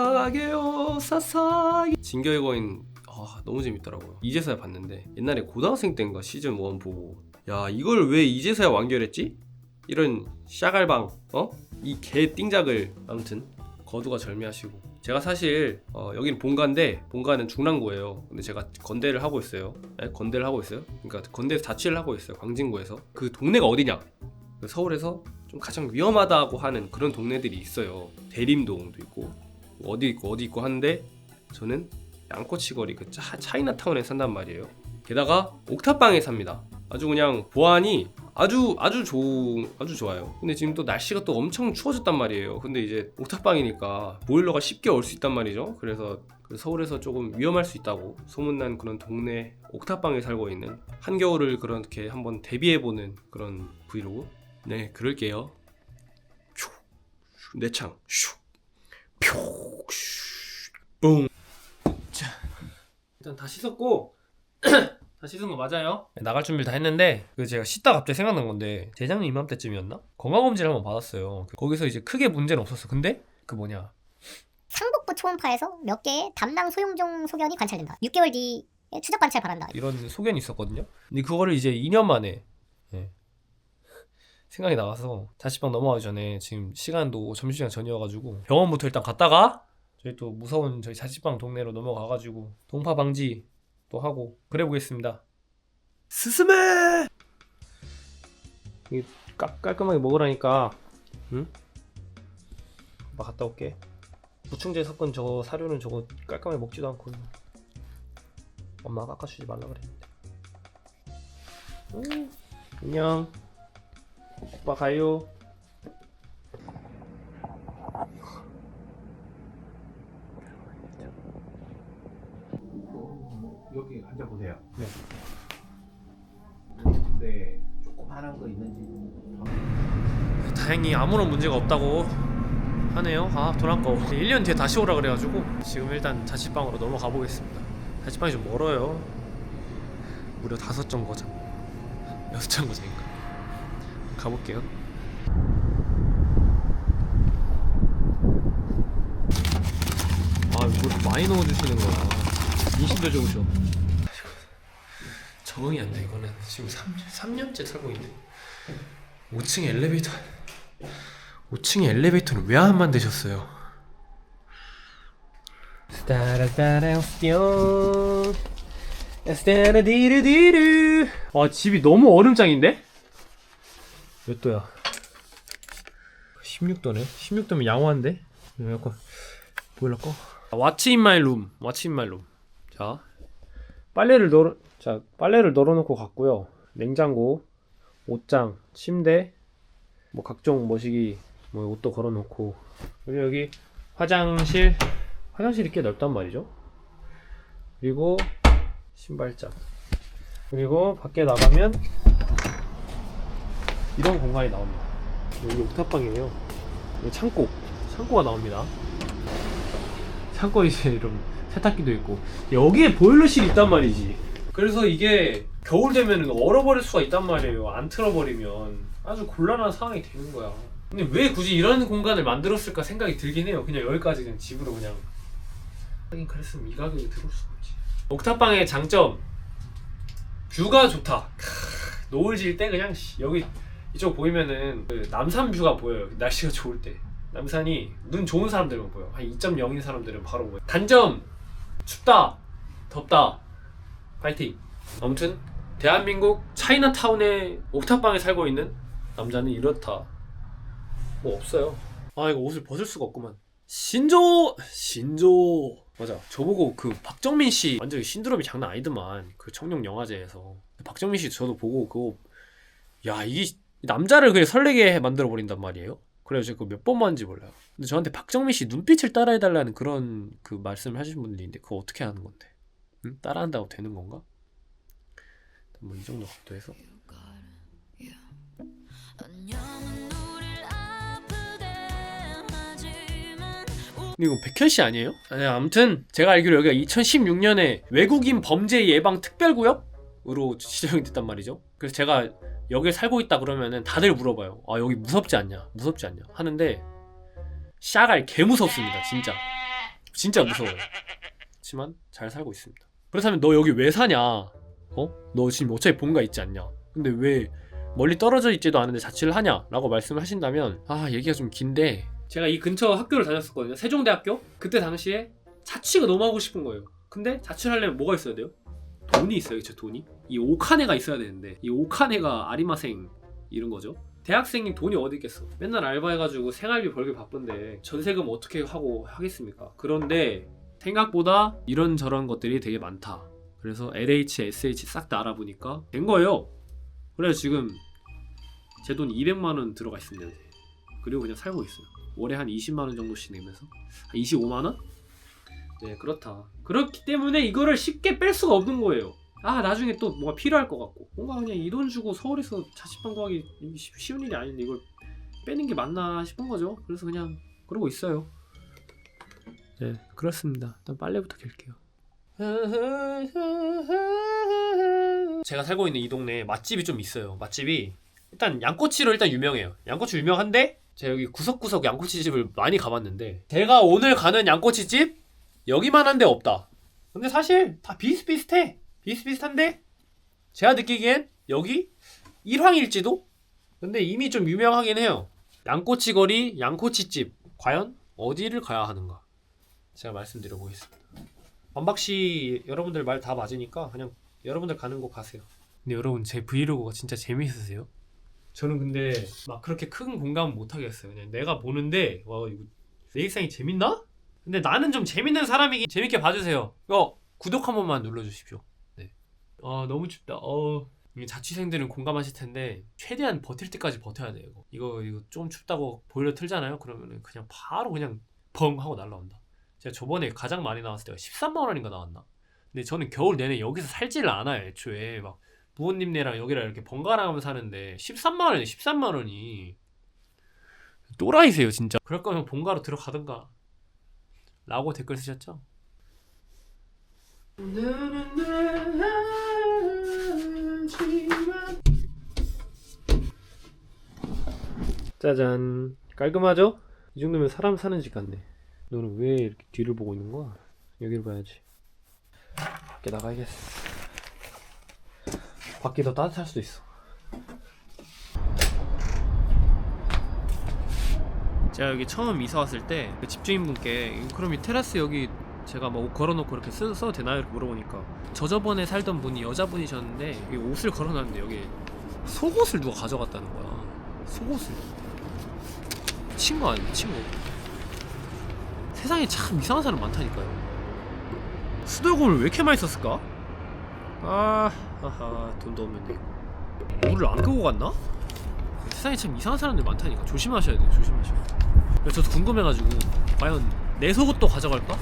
사사게요 사사게. 진격의 거인 아, 너무 재밌더라고요. 이제서야 봤는데 옛날에 고등학생 때인가 시즌 1 보고 야 이걸 왜 이제서야 완결했지? 이런 샤갈방 어? 이 개 띵작을 아무튼 거두가 절묘하시고. 제가 사실 어, 여기는 본가인데 본가는 중랑구예요. 근데 제가 건대를 하고 있어요. 네, 건대를 하고 있어요? 그러니까 건대에서 자취를 하고 있어요. 광진구에서. 그 동네가 어디냐? 그 서울에서 좀 가장 위험하다고 하는 그런 동네들이 있어요 대림동도 있고 어디 있고 어디 있고 하는데 저는 양꼬치 거리 그 차, 차이나타운에 산단 말이에요 게다가 옥탑방에 삽니다 아주 그냥 보안이 아주 아주 좋 아주 좋아요. 근데 지금 또 날씨가 또 엄청 추워졌단 말이에요. 근데 이제 옥탑방이니까 보일러가 쉽게 올 수 있단 말이죠. 그래서 그 서울에서 조금 위험할 수 있다고 소문난 그런 동네 옥탑방에 살고 있는 한겨울을 그렇게 한번 대비해보는 그런 브이로그. 네, 그럴게요. 내창, 슉, 표, 슉, 뿡. 자, 일단 다 씻었고. 다 씻은 거 맞아요? 나갈 준비를 다 했는데 그 제가 씻다 갑자기 생각난 건데 재작년 이맘때쯤이었나? 건강검진을 한번 받았어요 거기서 이제 크게 문제는 없었어 근데 그 뭐냐 상복부 초음파에서 몇 개의 담낭 소용종 소견이 관찰된다. 6개월 뒤에 추적 관찰 바란다. 이런 소견이 있었거든요 근데 그거를 이제 2년 만에 예, 생각이 나와서 자취방 넘어가기 전에 지금 시간도 점심시간 전이어가지고 병원부터 일단 갔다가 저희 또 무서운 저희 자취방 동네로 넘어가가지고 동파 방지 또 하고 그래 보겠습니다. 스스메! 이 깔, 깔끔하게 먹으라니까. 응? 나 갔다 올게. 무충제 섞은 저 사료는 저거 깔끔하게 먹지도 않고. 엄마가 깎아주지 말라 그랬는데. 음, 안녕 오빠 가요. 여기 앉아보세요. 네. 근데 조그만한 거 있는지. 다행히 아무런 문제가 없다고 하네요. 아돈 아까워 1년 뒤에 다시 오라 그래가지고 지금 일단 자취방으로 넘어가 보겠습니다. 자취방이 좀 멀어요. 무려 다섯 정거장. 여섯 정거장인가 가볼게요. 아 이걸 많이 넣어주시는 거야. 인심도 좋으셔. 적응이 안 돼 이거는. 지금 3, 3년째 살고 있네. 5층 엘리베이터. 5층에 엘리베이터를 왜안 만드셨어요? 스타라따라스티온 스타라디르디르. 아 집이 너무 얼음장인데? 몇 도야? 16도네. 16도면 양호한데? 약간 보일러 꺼. 왓츠 인 마이 룸 왓츠 인 마이 룸 자. 빨래를 널어 자 빨래를 널어 놓고 갔고요. 냉장고 옷장 침대 뭐 각종 머시기 뭐 옷도 걸어 놓고. 그리고 여기 화장실 화장실이 꽤 넓단 말이죠. 그리고 신발장. 그리고 밖에 나가면 이런 공간이 나옵니다. 여기 옥탑방이에요. 여기 창고. 창고가 나옵니다. 창고에 이제 이런 세탁기도 있고. 여기에 보일러실이 있단 말이지. 그래서 이게 겨울 되면 얼어버릴 수가 있단 말이에요. 안 틀어버리면. 아주 곤란한 상황이 되는 거야. 근데 왜 굳이 이런 공간을 만들었을까 생각이 들긴 해요. 그냥 여기까지 그냥 집으로 그냥. 하긴 그랬으면 이 가격에 들어올 수 없지. 옥탑방의 장점. 뷰가 좋다. 크, 노을 질 때 그냥 씨, 여기 이쪽 보이면은 그 남산 뷰가 보여요. 날씨가 좋을 때. 남산이 눈 좋은 사람들만 보여. 한 2.0인 사람들은 바로 보여. 단점! 춥다! 덥다! 파이팅! 아무튼 대한민국 차이나타운의 옥탑방에 살고 있는 남자는 이렇다. 뭐 없어요. 아 이거 옷을 벗을 수가 없구만. 신조! 신조! 맞아. 저보고 그 박정민 씨 완전 신드롬이 장난 아니더만. 그 청룡 영화제에서. 박정민 씨 저도 보고 그거 야 이게 남자를 그냥 설레게 만들어 버린단 말이에요 그래서 제가 몇번 봤는지 몰라요 근데 저한테 박정민 씨 눈빛을 따라해달라는 그런 그 말씀을 하신 분들이 있는데 그거 어떻게 하는 건데 응? 따라한다고 되는 건가? 뭐 이 정도 각도 해서 근데 이거 백현 씨 아니에요? 아니 아무튼 제가 알기로 여기가 2016년에 외국인 범죄 예방 특별구역 으로 지정이 됐단 말이죠. 그래서 제가 여기에 살고 있다 그러면은 다들 물어봐요. 아 여기 무섭지 않냐? 무섭지 않냐? 하는데 샤갈 개 무섭습니다 진짜. 진짜 무서워요. 하지만 잘 살고 있습니다. 그렇다면 너 여기 왜 사냐? 어? 너 지금 어차피 본가 있지 않냐? 근데 왜 멀리 떨어져 있지도 않은데 자취를 하냐? 라고 말씀을 하신다면 아 얘기가 좀 긴데. 제가 이 근처 학교를 다녔었거든요. 세종대학교? 그때 당시에 자취가 너무 하고 싶은 거예요. 근데 자취를 하려면 뭐가 있어야 돼요? 돈이 있어요 그쵸 돈이 이 오카네가 있어야 되는데 이 오카네가 아리마생 이런 거죠. 대학생님 돈이 어디 있겠어? 맨날 알바해가지고 생활비 벌기 바쁜데 전세금 어떻게 하고 하겠습니까? 그런데 생각보다 이런저런 것들이 되게 많다. 그래서 LH, SH 싹 다 알아보니까 된 거예요. 그래서 지금 제 돈 200만원 들어가 있습니다. 그리고 그냥 살고 있어요. 월에 한 20만원 정도씩 내면서. 한 25만원? 네 그렇다. 그렇기 때문에 이거를 쉽게 뺄 수가 없는 거예요 아 나중에 또 뭐가 필요할 것 같고. 뭔가 그냥 이 돈 주고 서울에서 자취방 구하기 쉬- 쉬운 일이 아닌데 이걸 빼는 게 맞나 싶은 거죠. 그래서 그냥 그러고 있어요. 네 그렇습니다. 일단 빨래부터 갤게요. 제가 살고 있는 이 동네에 맛집이 좀 있어요. 맛집이 일단 양꼬치로 일단 유명해요. 양꼬치 유명한데 제가 여기 구석구석 양꼬치집을 많이 가봤는데 제가 오늘 가는 양꼬치집 여기만 한 데 없다. 근데 사실 다 비슷비슷해 비슷비슷한데? 제가 느끼기엔 여기 일황일지도? 근데 이미 좀 유명하긴 해요. 양꼬치 거리 양꼬치집 과연 어디를 가야 하는가? 제가 말씀드려 보겠습니다. 반박씨 여러분들 말 다 맞으니까 그냥 여러분들 가는 곳 가세요. 근데 여러분 제 브이로그가 진짜 재미있으세요? 저는 근데 막 그렇게 큰 공감은 못 하겠어요. 그냥 내가 보는데 와 이거 내 일상이 재밌나? 근데 나는 좀 재밌는 사람이기 재밌게 봐주세요. 어 구독 한 번만 눌러주십시오. 네. 아 너무 춥다. 어. 자취생들은 공감하실 텐데 최대한 버틸 때까지 버텨야 돼요 이거. 이거 이거 좀 춥다고 보일러 틀잖아요? 그러면은 그냥 바로 그냥 벙 하고 날라온다. 제가 저번에 가장 많이 나왔을 때가 13만 원인가 나왔나? 근데 저는 겨울 내내 여기서 살지를 않아요 애초에. 막 부모님네랑 여기랑 이렇게 번갈아 가면서 사는데 13만 원이네 13만 원이. 또라이세요 진짜. 그럴 거면 본가로 들어가든가. 라고 댓글 쓰셨죠? 짜잔. 깔끔하죠? 이 정도면 사람 사는 집 같네. 너는 왜 이렇게 뒤를 보고 있는 거야? 여기를 봐야지. 밖에 나가야겠어. 밖이 더 따뜻할 수도 있어. 제가 여기 처음 이사 왔을 때그 집주인분께 그럼 이 테라스 여기 제가 뭐옷 걸어놓고 이렇게 쓰, 써도 되나요? 이렇게 물어보니까 저 저번에 살던 분이 여자분이셨는데 여기 옷을 걸어놨는데 여기 속옷을 누가 가져갔다는 거야 속옷을 친구 아니야 친구 세상에 참 이상한 사람 많다니까요 수도요금을 왜 이렇게 많이 썼을까? 아 아하 돈도 없는데 물을 안 끄고 갔나? 세상에 참 이상한 사람들 많다니까 조심하셔야 돼요 조심하셔야 돼요 저도 궁금해가지고 과연 내 속옷도 가져갈까?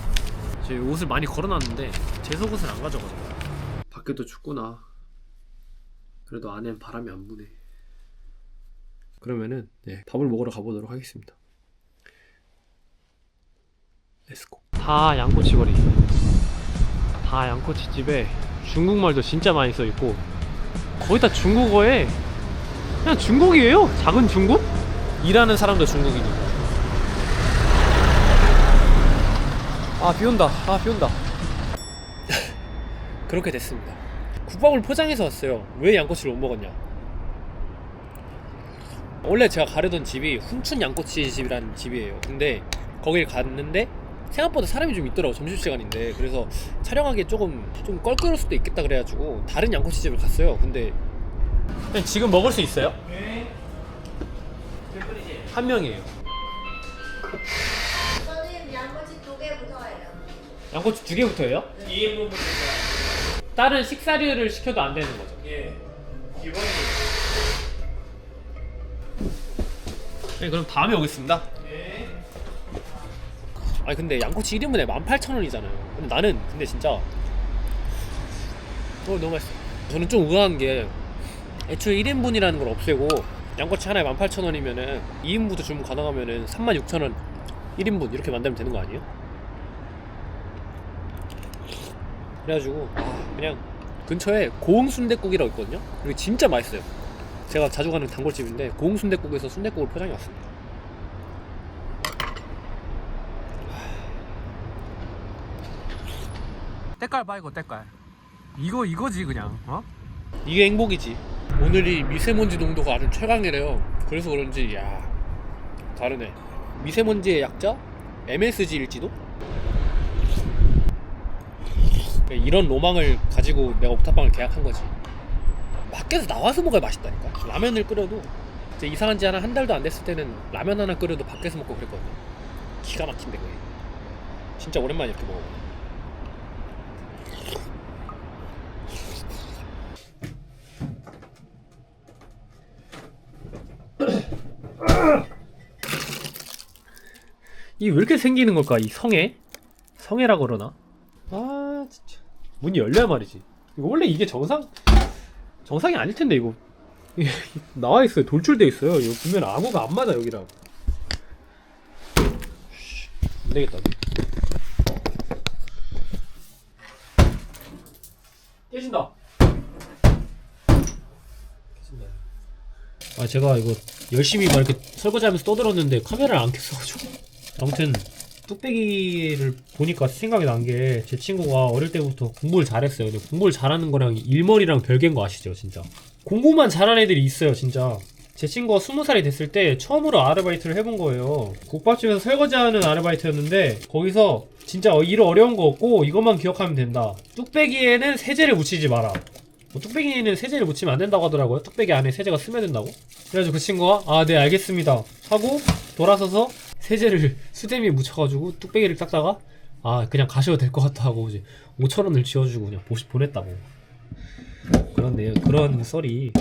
제 옷을 많이 걸어놨는데 제 속옷을 안 가져가잖아 밖에도 춥구나. 그래도 안엔 바람이 안 부네. 그러면은 네, 밥을 먹으러 가보도록 하겠습니다. 렛츠고 다 양꼬치거리. 다 양꼬치집에 중국말도 진짜 많이 써있고 거의 다 중국어에 그냥 중국이에요? 작은 중국? 일하는 사람도 중국이니까 아 비온다. 아 비온다. 그렇게 됐습니다. 국밥을 포장해서 왔어요. 왜 양꼬치를 못 먹었냐? 원래 제가 가려던 집이 훈춘 양꼬치 집이라는 집이에요. 근데 거길 갔는데 생각보다 사람이 좀 있더라고 점심시간인데. 그래서 촬영하기에 조금 좀 껄끄러울 수도 있겠다 그래가지고 다른 양꼬치 집을 갔어요. 근데 그냥 지금 먹을 수 있어요? 한 명이에요 선생님 양꼬치 두 개 붙어요. 양꼬치 두 개부터예요? 2인분부터. 다른 식사류를 시켜도 안 되는 거죠? 예. 기본이. 네 그럼 다음에 오겠습니다. 네. 아니 근데 양꼬치 1인분에 18,000원이잖아요. 근데 나는 근데 진짜 어 너무 맛있어. 저는 좀 의아한 게 애초에 1인분이라는 걸 없애고 양꼬치 하나에 18,000원이면은 2인분도 주문 가능하면은 36,000원 1인분 이렇게 만들면 되는 거 아니에요? 그래가지고 그냥 근처에 고흥 순대국이라고 있거든요. 그리고 진짜 맛있어요. 제가 자주 가는 단골집인데 고흥 순대국에서 순대국을 포장해 왔습니다. 때깔 봐 이거 때깔. 이거 이거지 그냥 어? 이게 행복이지. 오늘이 미세먼지 농도가 아주 최강이래요. 그래서 그런지 야 다르네. 미세먼지의 약자 MSG일지도? 이런 로망을 가지고 내가 옥탑방을 계약한 거지. 밖에서 나와서 먹어야 맛있다니까? 라면을 끓여도 이제 이상한 지 하나 한 달도 안 됐을 때는 라면 하나 끓여도 밖에서 먹고 그랬거든요 기가 막힌데 그게. 진짜 오랜만에 이렇게 먹어보네. 이게 왜 이렇게 생기는 걸까? 이 성에 성에라 그러나? 아 진짜 문이 열려야 말이지. 이거 원래 이게 정상 정상이 아닐 텐데 이거. 나와 있어요. 돌출돼 있어요. 이거 보면 암호가 안 맞아 여기랑. 쉬, 안 되겠다. 깨진다. 아 제가 이거 열심히 막 이렇게 설거지하면서 떠들었는데 카메라를 안 켰어가지고. 아무튼 뚝배기를 보니까 생각이 난 게 제 친구가 어릴 때부터 공부를 잘했어요. 근데 공부를 잘하는 거랑 일머리랑 별개인 거 아시죠, 진짜? 공부만 잘하는 애들이 있어요, 진짜. 제 친구가 스무 살이 됐을 때 처음으로 아르바이트를 해본 거예요. 국밥집에서 설거지하는 아르바이트였는데 거기서 진짜 일 어려운 거 없고 이것만 기억하면 된다. 뚝배기에는 세제를 묻히지 마라. 뭐 뚝배기에는 세제를 묻히면 안 된다고 하더라고요. 뚝배기 안에 세제가 스며든다고. 그래가지고 그 친구가 아 네 알겠습니다 하고 돌아서서 세제를 수세미에 묻혀가지고 뚝배기를 닦다가 아 그냥 가셔도 될 것 같다 하고 이제 5천 원을 지어주고 그냥 보시 보냈다고. 그렇네요 그런 썰이.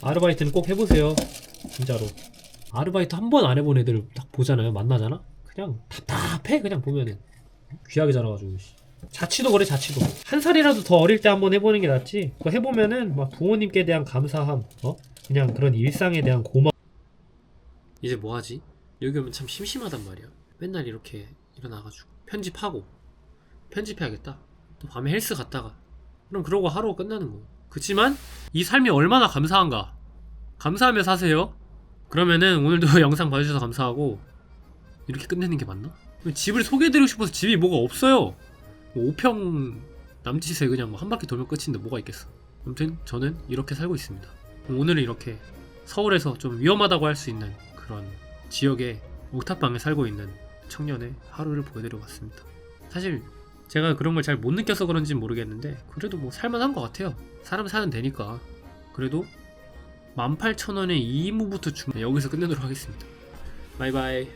아르바이트는 꼭 해보세요. 진짜로. 아르바이트 한 번 안 해본 애들 딱 보잖아요. 만나잖아? 그냥 답답해. 그냥 보면은. 귀하게 자라가지고 씨. 자취도 그래 자취도. 한 살이라도 더 어릴 때 한번 해보는 게 낫지. 그거 해보면은 막 부모님께 대한 감사함 어? 그냥 그런 일상에 대한 고마 이제 뭐 하지? 여기 오면 참 심심하단 말이야. 맨날 이렇게 일어나가지고 편집하고 편집해야겠다. 또 밤에 헬스 갔다가. 그럼 그러고 하루가 끝나는 거 그치만 이 삶이 얼마나 감사한가. 감사하며 사세요. 그러면은 오늘도 영상 봐주셔서 감사하고 이렇게 끝내는 게 맞나? 집을 소개해드리고 싶어서 집이 뭐가 없어요. 뭐 5평 남짓에 그냥 뭐 한 바퀴 돌면 끝인데 뭐가 있겠어. 아무튼 저는 이렇게 살고 있습니다. 오늘은 이렇게 서울에서 좀 위험하다고 할 수 있는 그런 지역의 옥탑방에 살고 있는 청년의 하루를 보여드려 봤습니다. 사실 제가 그런 걸 잘 못 느껴서 그런지는 모르겠는데 그래도 뭐 살만한 것 같아요. 사람 사는 데니까. 그래도 18,000원에 2인분부터 주면 여기서 끝내도록 하겠습니다. 바이바이